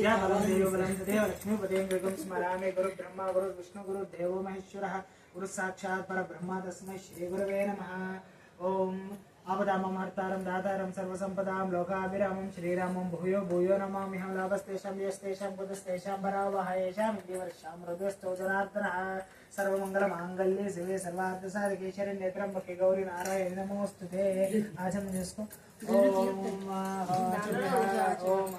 విద్యాబలం దేవబలం తదేవ లక్ష్మీపదేం గృగం స్మరామి గురు బ్రహ్మ గురు విష్ణు గురు దేవో మహేశ్వర గురు సాక్షాత్ పరబ్రహ్మ తస్మై శ్రీ గురవే నమ ఓం ఆపదామహర్తారం దాతారం సర్వసంపదాం లోకాభిరామం శ్రీరామం భూయో భూయో నమామ్యహం లాభస్తేషాం యస్తేషాం కుతస్తేషాం పరావహయేషాం వర్షాం హృదయస్థో జనార్దన సర్వమంగళమాంగళ్యే శివే సర్వార్థసాధికే శరణ్యే త్రంబకే గౌరీ నారాయణ నమోస్తుతే ఆచరణ చేసుకో ఓం ఓం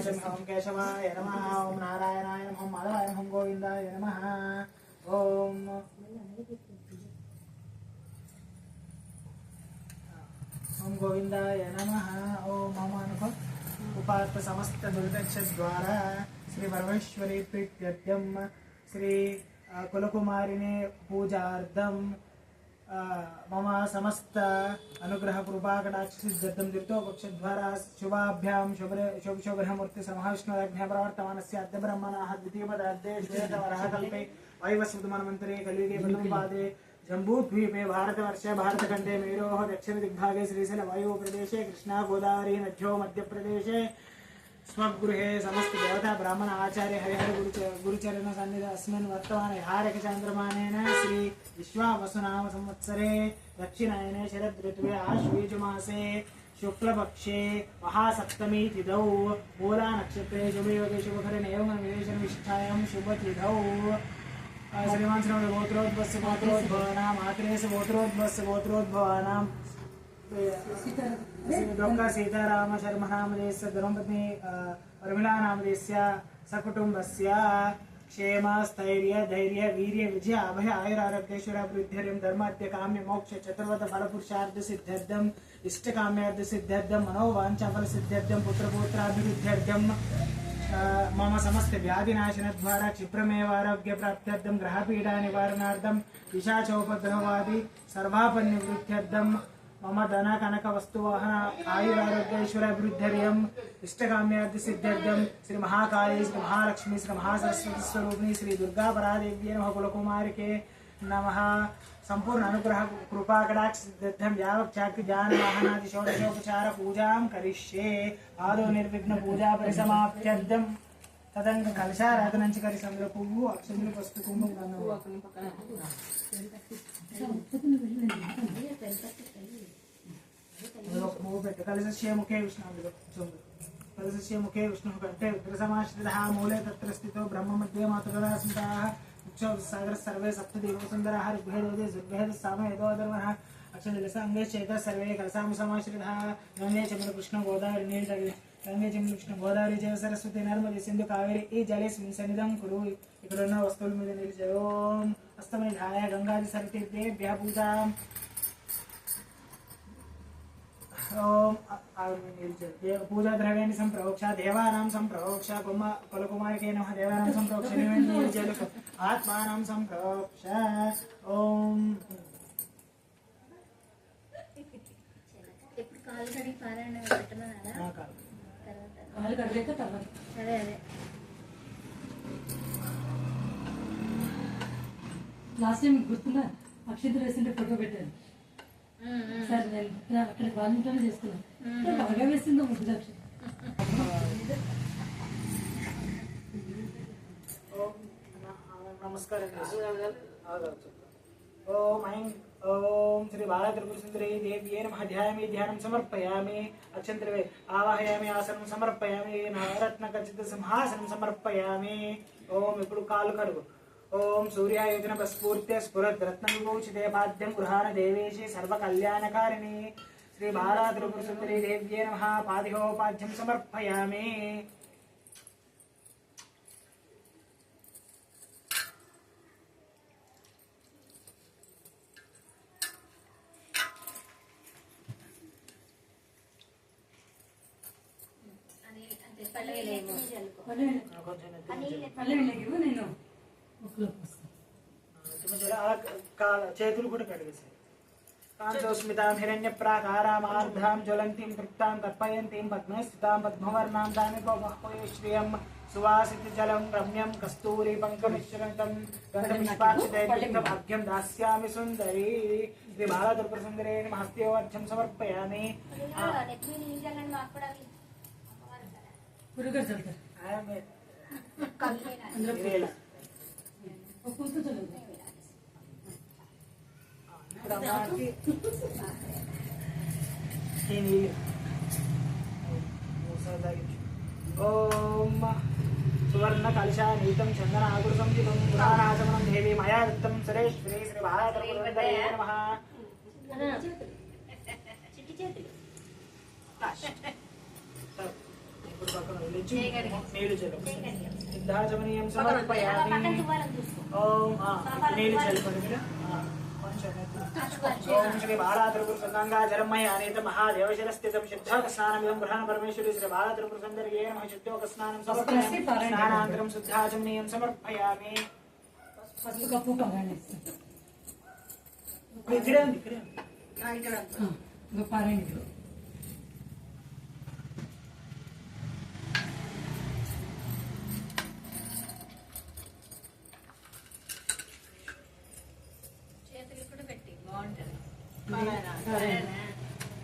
ఓం కేశవాయ నమ. ఓం నారాయణాయ నమ. మాధవాయ నమ. గోవిందాయ నమ. ఓం. ఓం గోవిందాయ నమ. ఓం మమ ఉపాత్త సమస్త దుర్దక్ష ద్వారా శ్రీ పరమేశ్వరి ప్రీత్యర్థం శ్రీ కులకుమారిని పూజార్థం मम समस्त अनुग्रह कृपा कटाक्षिजब्दं दीर्तो पक्षद्वारा शुभाभ्यां शुभ्र शुभ शुभ्रमूर्ति समहाविष्णुराज्ञा प्रवर्तमानस्य अद्य ब्रह्मणाः द्वितीयपदार्धे श्वेतवरहकल्पे वैवस्वतमन्वन्तरे कलियुगे प्रथमपादे जम्बूद्वीपे भारतवर्षे भारतखण्डे मेरोः दक्षिणदिग्भागे श्रीशैलवायुप्रदेशे कृष्णा गोदावरी नद्यो मध्यप्रदेशे स्वगृहे समस्त देवता ब्राह्मण आचार्य हरिहर गुरुच गुरुचरण सन्निध अस्मिन् वर्तमाने हारकचान्द्रमानेन श्री विश्वावसुनाम संवत्सरे दक्षिणायने शरद ऋतुवे आश्वेजमासे शुक्लपक्षे महासप्तमी तिथौ मूला नक्षत्रे शुभयोगे शुभकरे एवं विदेशनिष्ठायां शुभतिथौ श्रीमान श्रीमद गोत्रोद्भवस्य गोत्रोद्भवानां मात्रेश गोत्रोद्भवस्य गोत्रोद्भवानां अस्मिन् डोक्टर् सीतारामशर्मनामधेयस्य द्रौपदी प्रमिलानामधेयस्य सकुटुम्बस्य क्षेम स्थैर्य धैर्य वीर्य विजय अभय आयुर आरोग्येश्वर आरोग्येश्वराभिवृद्धिर्यं धर्माद्य काम्य मोक्ष चतुर्वत फलपुरुषार्ध सिद्ध्यर्थम इष्ट काम्यार्ध सिद्ध्यर्थम मनोवांछाफल सिद्ध्यर्थम पुत्रपुत्राभिवृद्ध्यर्थम मम समस्त व्याधिनाशनद्वारा क्षिप्रमेव आरोग्य प्राप्त्यर्थम ग्रहपीडा निवारणार्थम विशाचोपद्रवादि सर्वापनिवृत्त्यर्थम మమ ధన కనక వస్తువాహన ఆయురారోగ్యైశ్వరాభివృద్ధ్యర్యం ఇష్టకామ్యాది సిద్ధ్యర్థం శ్రీ మహాకాళీ శ్రీ మహాలక్ష్మి శ్రీ మహాసరస్వతి స్వరూపిణి శ్రీ దుర్గాపరాదేవ్యే నమ కులకుమారికే నమ సంపూర్ణ అనుగ్రహ కృపాకటాక్షం యావక్చాక్తి జానవాహనాది షోడశోపచార పూజాం కరిష్యే ఆదో నిర్విఘ్న పూజా పరిసమాప్త్యర్థం తదంక కలశారాధన నుంచి కరి సంద్ర పువ్వు అక్షంతులు పసుపు అందులో ఒక పువ్వు పెట్టు. కలశస్య ముఖే విష్ణు అందులో చూడు కలశస్య ముఖే విష్ణు కంటే విగ్రహసమాశ్రిత మూలే తత్ర స్థితో బ్రహ్మ మధ్య మాతృదా సంతాః ఉక్షౌ సాగర సర్వే సప్త దేవ సుందరాः ఋగ్వేదోదే ఋగ్వేద సామ యదోధర్మः చేత సర్వే కలసాము సమాశ్రితः గంగే చంద్ర కృష్ణ గోదావరి నీరు గంగే చంద్ర కృష్ణ గోదావరి జల సరస్వతి నర్మది సింధు కావేరి ఈ జలేస్మిన్ సన్నిధం కురు ఇక్కడ ఉన్న వస్తువుల మీద నిలిచి ఓం అస్తమయ ధాయ గంగాది సరతీభ్య పూజాం ఓం పూజా ద్రవ్యాన్ని సంప్రోక్ష దేవానాం సంప్రోక్ష కుమ కులకుమారికే నమ దేవానాం సంప్రోక్ష ఆత్మానం సంప్రోక్ష ఓం ఇప్పుడు కాలు కడిగాక తర్వాత అదే. అదే లాస్ట్ టైం గుర్తున్నా అక్షిత వేసింటే ఫోటో పెట్టాను. సార్ నేను అక్కడ వాలంటీర్ చేసుకున్నాను. బాగా వేసిందో ముగ్గురు అక్షిత నమస్కారం. ఓం ఐం ఓం శ్రీ బాలత్రిపురసుందరీ దేవ్యే నమ. ధ్యాయామి ధ్యానం సమర్పయామి. అక్షంత్రవే ఆవాహయామి ఆసనం సమర్పయామి. నవరత్న ఖచ్చిత సింహాసనం సమర్పయామి. ఓం ఇప్పుడు కాలు కడుగు. ఓం సూర్యాయోజన స్ఫూర్త్య స్ఫురద్ రత్న విభూషితే పాద్యం గృహాన దేవేశి సర్వ కళ్యాణకారిణి శ్రీ బాలా త్రిపురసుందరి దేవ్యే నమ. పాదిహోపాద్యం సమర్పయామి. చేతులు కూడా కడిగేసాయి కాంతోస్మితాం హిరణ్య ప్రాకారామార్ధాం జ్వలంతిం తృప్తాం తర్పయంతిం పద్మే స్థితాం పద్మవర్ణాం దాని శ్రియం సువాసిత జలం రమ్యం కస్తూరి పంకమిశ్రంతం గంధపుష్పాక్షితం భాగ్యం దాస్యామి సుందరి శ్రీ బాలదుర్గ సుందరే హస్త్యోవర్చం సమర్పయామి గురుగారు. ఓం సువర్ణ కలశానీతం చందన ఆకుడు సంయుతం పురాణాచమనం దేవి మయా దత్తం సురేశ్వరి శ్రీ భారతరే నమః. పక్కన వదిలించు. చేయగలిగాం. నీళ్ళు చల్లు చేయగలిగాం. సిద్ధాచమనీయం అలా పక్కన సమర్పయామి తువ్వాలని చూసుకో ఓం ఆ, నీళ్ళు చల్లుకోండి మీరు ఆ, కొంచెం ఎత్తు. ఓం శ్రీ బాలాత్రిపుర సంగంగాచరమయ అనేత మహాదేవశిరస్థితం శుద్ధోక స్నానమిదం గృహాణ పరమేశ్వరి శ్రీ బాలాత్రిపుర సుందర్యే నమః శుద్ధోక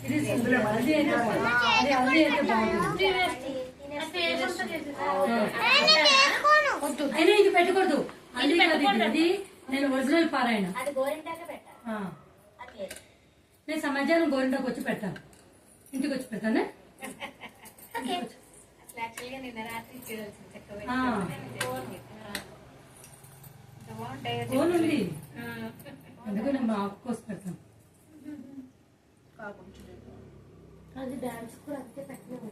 ఇది సింపుల్. అది అయితే బాగుంది. అది అది అయితే బాగుంటుంది వద్దు. అయినా ఇది పెట్టకూడదు అది కాదు ఇది. నేను ఒరిజినల్ పారాయణ నేను సమాజానం గోరింటాకు వచ్చి పెడతాను ఇంటికి వచ్చి పెడతానే అసలు యాక్చువల్గా నిన్న రాత్రి చూడాల్సింది చక్కగా ఆ. బాగుంది బాగుంటాయి ఫోన్ ఉంది అందుకు నేను మా అక్క కోసం పెడతాను అది డాన్స్ కూడా అంతే పెట్టినాము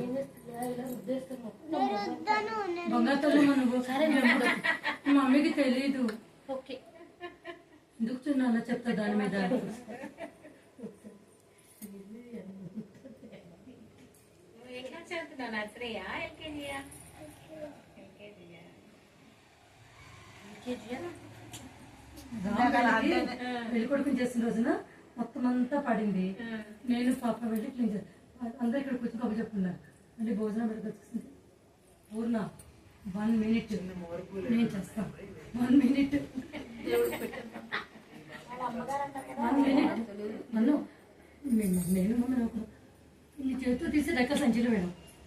ఏం చేస్తున్నా ఇలా ఉద్దేశం బంగారు నువ్వు సరే నేను ఎప్పుడు మా మమ్మీకి తెలియదు ఓకే ఎందుకు చిన్న చెప్తా దాని మీద నువ్వు ఎట్లా చదువుతున్నావు నర్సరీయా ఎల్కేజీయా ఎల్కేజీయా పెళ్ళి కొడుకుని చేసిన రోజున మొత్తం అంతా పడింది. నేను పాప వెళ్ళి క్లీన్ చేస్తాను అందరూ ఇక్కడ కూర్చొని కబుర్ చెప్తున్నారు మళ్ళీ భోజనం పెడికి వచ్చేసింది పూర్ణ వన్ మినిట్ నేను చేస్తాను వన్ మినిట్ వన్ మినిట్ నన్ను నేను ఒక ఈ చేతితో తీసి రెక్క సంచిలో వేయడం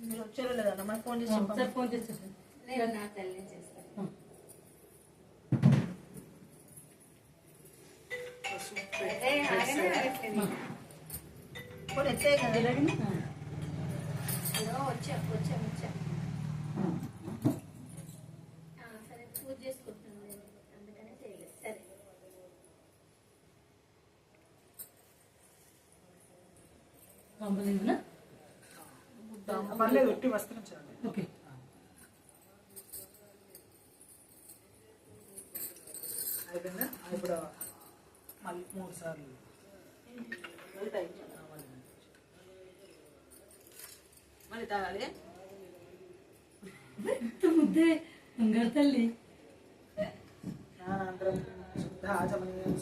మీరు వచ్చారో లేదన్న మనకు ఫోన్ చేసి ఒకసారి ఫోన్ చేసి నా తల్లి చేస్తాను అదే కదా వచ్చా వచ్చా వచ్చా సరే పూజ చేసుకుంటున్నాను అందుకనే చేయలేదు సరే కంపలేదునా పర్లేదు ఒట్టి వస్త్రం చాలు ఓకే. అయిపోయిందా? ఇప్పుడు మళ్ళీ మూడు సార్లు. మళ్ళీ తాగాలి. ముద్దే బంగారు తల్లి. స్నానాంతరం శుద్ధ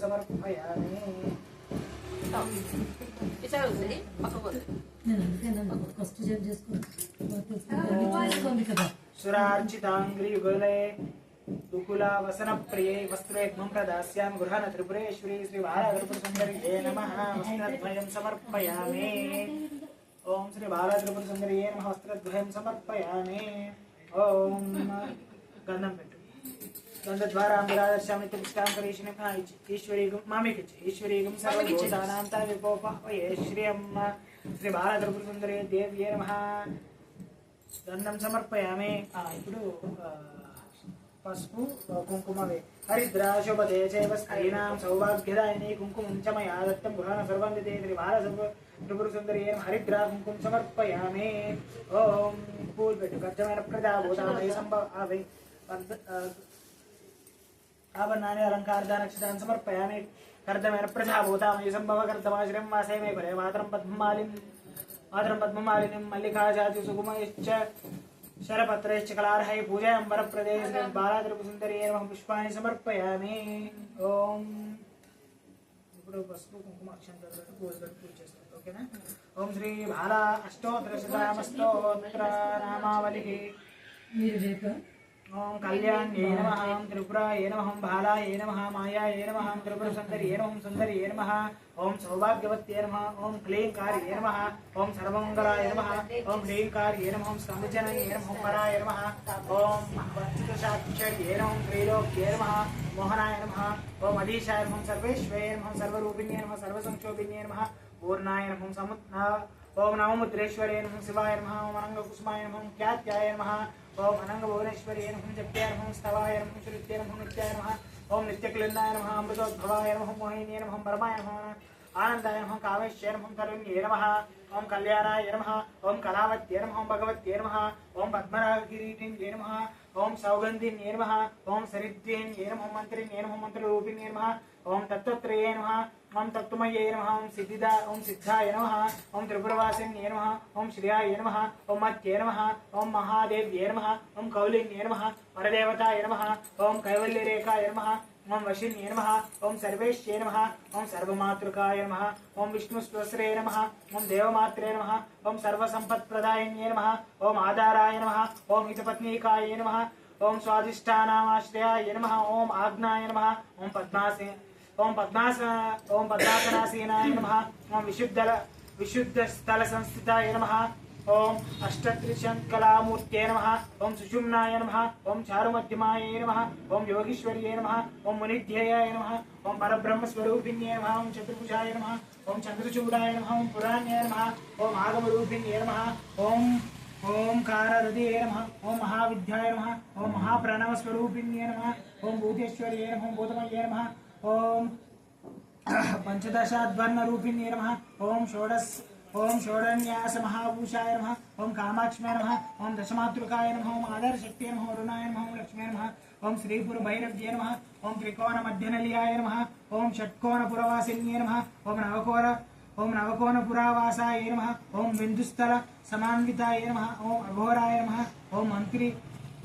సమర్పయామి. ఫస్ట్ జాబ్ చేసుకున్నాను కదా సురార్చితాంగ్రి వసన ప్రియే వస్త్రేగ్మం ప్రదాస్యాం గృహణ త్రిపురేశ్వరి శ్రీ బాలత్రిపుర సుందరియే నమ. వస్త్రద్వయం సమర్పయామి. ఓం శ్రీ బాలత్రిపుర సుందరియే నమ. వస్త్రద్వయం సమర్పయామి. ఓం. గంధం పెట్టు గంధద్వారాం విరాదర్శామి పుష్టాం కరీషిని ఈశ్వరీగం మామికిచ్చి ఈశ్వరీగం సర్వభూతానాంత విపోపహ్వయే శ్రీ అమ్మ శ్రీ బాలత్రిపుర సుందరియే దేవ్యే నమ గంధం సమర్పయామి ఆ, ఇప్పుడు ఆ, పసుపు ఆ, కుంకుమ వే హరిద్రాశుభదే చైవ స్త్రీణాం సౌభాగ్యదాయిని కుంకుమం చ మయా దత్తం గృహణ సర్వం విదే శ్రీ బాలసర్వ త్రిపుర సుందరియేన హరిద్రా కుంకుమ సమర్పయామి ఓం పూల్ పెట్టు గర్జమైన ప్రజాభూతామయ సంభవ ఆవై వర్ధ- ఆ, ఆభరణాన్ని అలంకారదానక్షతాన్ని సమర్పయామి. కర్దమైన ప్రజాభూతామయ సంభవ కర్దమాశ్రయం వాసే మే కులే మాతరం పద్మాలిం మాతరం పద్మమాలినిం మల్లికాజాతి సుగుమశ్చ శరపత్రైశ్చ కళార్హై పూజాయం వరప్రదేశ. బాలాద్రపు సుందరి నమః పుష్పాన్ని సమర్పయామి. ఓం. ఇప్పుడు పసుపు కుంకుమ అక్షంతలతో పూజ పూజ చేస్తాం. ఓకేనా? ఓం శ్రీ బాలా అష్టోత్తర శతనామస్తోత్ర నామావళి మీరు రేపు ఓం కళ్యాణ్యే నమ ఓం త్రిపురాయ నమ ఓం బాలాయ నమ మాయాయ నమ ఓం త్రిపుర సుందరి ఓం సుందరి నమ ఓం సౌభాగ్యవత్యే నమ ఓం క్లీంకార్యే నమ ఓం సర్వమంగళాయ నమ ఓం క్లీంకార్యే నమ ఓం స్కందజనయే నమ ఓం పరాయ నమ ఓం సాక్షర్యే నమ ఓం త్రైలోక్యే నమ మోహనాయ నమ ఓం అధీశాయ నమ ఓం సర్వేశ్వరే నమ ఓం సర్వరూపిణ్యే నమ సర్వసంక్షోభిణ్యే నమ పూర్ణాయ నమ ఓం సముత్ ఓం నవముద్రేశ్వరే నమ శివాయ నమ ఓం అనంగకుసుమాయ నమ ఓం ఖ్యాత్యాయ నమ ఓం అనంగ భువనేశ్వరి నమః జప్యాయ నమః స్తవాయ నమః శ్రుత్యాయ నమః నిత్యాయ నమః ఓం నిత్యక్లిన్నాయ నమః అమృతోద్భవాయ నమః మోహిన్యాయ నమః పరమాయ నమః ఆనందాయ నమః కామేశ్వర నమః తరుణ్యే నమః ఓం కళ్యాణాయ నమః ఓం కళావత్యే నమః ఓం భగవత్యే నమః ఓం పద్మరాగ పద్మరాగకిరీటిన్యే నమః ఓం సౌగంధిన్యే నమః ఓం సరిద్యేన్యే నమః మంత్రిన్యే నమః మంత్రరూపిణ్యే నమః ఓం తత్వత్రయే నమః ఓం తత్వమయే నమః ఓం సిద్ధిదా ఓం సిద్ధాయ నమః ఓం త్రిపురవాసిన్యే నమః ఓం శ్రియాయ నమః ఓం మత్యే నమః ఓం మహాదేవ్యే నమః ఓం కౌలిన్యే నమః వరదేవతాయ నమః ఓం కైవల్యరేఖాయ నమః ఓం వశిన్యే నమః ఓం సర్వేశ్యే నమః ఓం సర్వమాతృకాయ నమః ఓం విష్ణుస్వస్రే నమః ఓం దేవమాత్రే నమః ఓం సర్వసంపత్ప్రదాయన్యే నమః ఓం ఆధారాయ నమః ఓం హితపత్నీకాయ నమః ఓం స్వాదిష్టానామాశ్రయాయ నమః ఓం ఆజ్ఞాయ నమః ఓం పద్మాసే ఓం పద్మాస ఓం పద్మాసనాసీనాయ నమ ఓం విశుద్ధ విశుద్ధ స్థల సంస్థితాయ నమ ఓం అష్టత్రిశంకలామూర్తే నమ ఓం సుషుమ్నాయ నమ ఓం చారుమధ్యమాయ నమ ఓం యోగీశ్వర్యే నమ ఓం మునిధ్యేయాయ నమ ఓం పరబ్రహ్మస్వరూపిణ్యే నమ ఓం చతుర్భుజాయ నమ ఓం చంద్రచూడాయ నమ ఓం పురాణ్యే నమ ఓం ఆగమరూపిణ్యే నమ ఓం ఓంకారహృదయే నమ ఓం మహావిద్యాయ నమ ఓం మహాప్రణవస్వరూపిణ్యే నమ ఓం భూతేశ్వర్యే నమ ఓం భూతమయ్యే నమ ఓం పంచదశాధ్వర్ణరూపిణ్యే నమ ఓం షోడస్ ఓం షోడన్యాస మహాభూషాయ నమ ఓం కామాక్ష్మే నమ ఓం దశమాతృకాయ నమ ఓం ఆధారశక్తియే నమ అరుణాయ నమ ఓం లక్ష్మీ నమ ఓం శ్రీపుర భైరవ్యే నమ ఓం త్రికోణ మధ్యనలియాయ నమ ఓం షట్కోణ పురవాసిన్యే నమ ఓం నవకోర ఓం నవకోణ పురావాసాయ నమ ఓం బిందుస్థల సమాన్వితాయ నమ ఓం అఘోరాయ నమ ఓం మంత్రి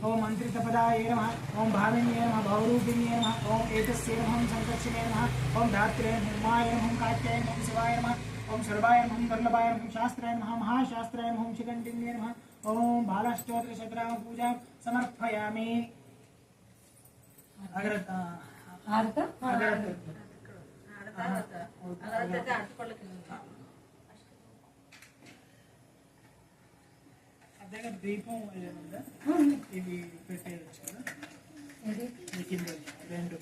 ఓం మంత్రితపదాయ నమః ఓం భావిన్యే నమః భవరూపిణ్యే నమః ఓం ఏతస్యే నమః ఓం సంకర్షణే నమః ఓం ధాత్రే నిర్మాయ నమః ఓం కాత్యాయ నమః ఓం శివాయ నమః ఓం సర్వాయ నమః ఓం దుర్లభాయ నమః ఓం శాస్త్రాయ నమః మహాశాస్త్రాయ నమః ఓం శిఖండిన్యే నమః ఓం బాలష్టోత్ర శతరామ పూజాం సమర్పయామి అగ్రత ఆరత అగ్రత అదే దీపం ఏదైనా ఇవి పెట్టేయచ్చు కదా ఏంటి? ఈ కింద రెండు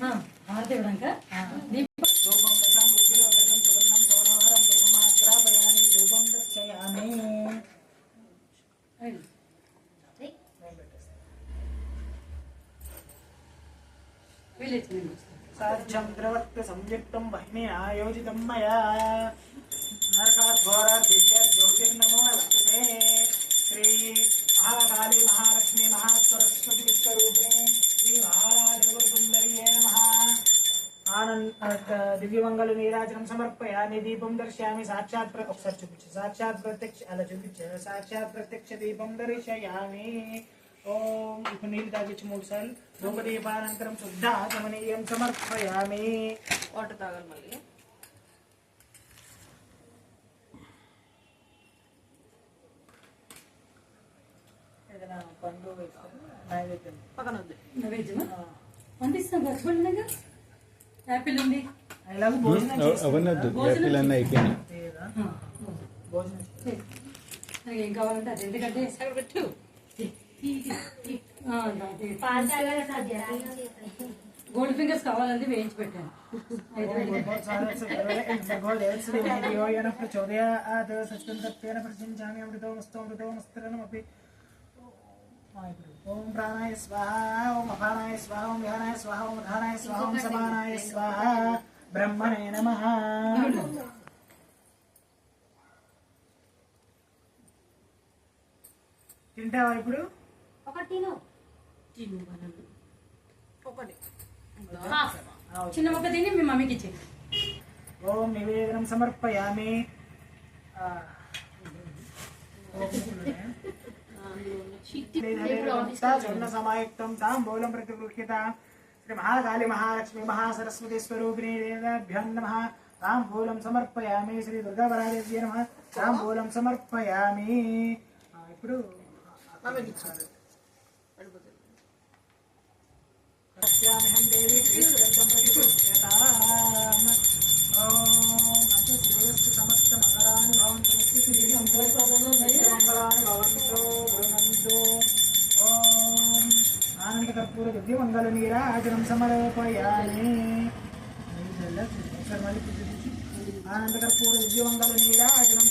ఆ, ఆరతి ఇవ్వడానికా? దీపం ధూపం దశాం ఉజ్జలో గజం సువర్ణం సౌరహరం ధూపమాగ్రాపయామి ధూపం దర్శయామి రండి. వీళ్ళిచ్చి నేను వస్తాను. సాధ్యం ద్రవత్వ సంయుక్తం బహిని ఆయోజితం మయా నరకాత్ ఘోర దివ్య జ్యోతిర్నమో నమస్తే श्री महाकाली महालक्ष्मी महासरस्वती विश्वरूपिणी श्री महाराज सुंदरी नमः। आनंद दिव्यमंगल नीराजन समर्पया समर्पयामि, दीपं दर्शयामि, साक्षात प्रत्यक्ष साक्षात् प्रत्यक्ष अलचुपिच साक्षात् प्रत्यक्ष दीपं दर्शयामि। ॐ पुनीलतागिचमूर्सल धूपदीपानन्तरं शुद्धाचमनीयं समर्पयामि। ओटतागल् मल्लि అవన్నీ వద్దు యాపిల్ ఏం కావాలంటే అది ఎందుకంటే గోల్డ్ ఫింగర్స్ కావాలంటే వేయించి పెట్టాను చౌదయ దేవ సత్యం సత్యేన ప్రచించామి అమృతం వస్తూ అమృతం ఓం ప్రాణాయ స్వాహ ఓం అపానాయ స్వాహ ఓం విహానాయ స్వాహ ఓం ధానాయ స్వాహ ఓం సమానాయ స్వాహ. బ్రహ్మణే నమ. తింటావా ఇప్పుడు? ఒకటి తిను. తిను ఒకటి. చిన్న మొక్క తిని మీ మమ్మీకి ఇచ్చే. ఓం నివేదనం సమర్పయామి. ఆ, స్వర్ణ సమాయుక్తం తాంబూలం ప్రతిగృహ్యత శ్రీ మహాకాళి మహాలక్ష్మి మహాసరస్వతి స్వరూపిణి దేవాభ్యాం నమ తాంబూలం సమర్పయామి శ్రీ దుర్గాపరాదేవ్య నమ తాంబూలం సమర్పయామి ఆ, ఇప్పుడు ప్రత్యామిహం దేవి శ్రీకృతం ప్రతిగృహ్యతాం సమర్పయామి ఒకసారి మళ్ళీ పూజ చేసి. ఆనందకర్పూర దివ్యమంగళ నీరాజనం